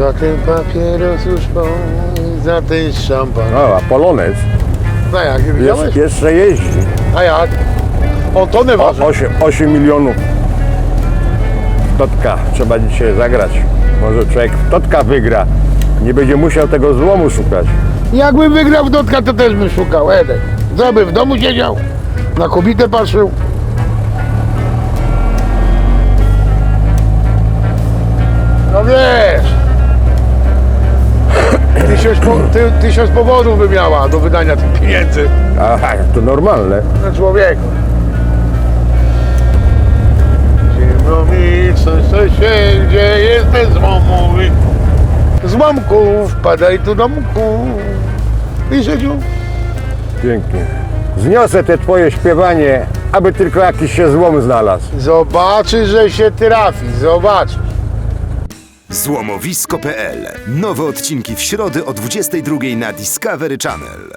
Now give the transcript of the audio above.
Za ten papieros już po, za ten szampan. No, a polonez No jak, widziałeś? jest, jeszcze jeździ. A jak? On tonę waży. O, 8, 8 milionów. Totka, trzeba dzisiaj zagrać. Może człowiek w Totka wygra. Nie będzie musiał tego złomu szukać. Jakbym wygrał w dotka, to też bym szukał, Edek. Co by w domu siedział? Na kobietę patrzył? No wiesz. Po, ty, tysiąc powodów by miała do wydania tych pieniędzy Aha, to normalne. na człowieka. Zimno mi coś, co się dzieje ze złomowy. Złomków, padaj tu domku. I siedział. Pięknie. Zniosę te twoje śpiewanie, aby tylko jakiś się złom znalazł. Zobaczysz, że się trafi, zobaczysz. Złomowisko.pl. Nowe odcinki w środę o 22 na Discovery Channel.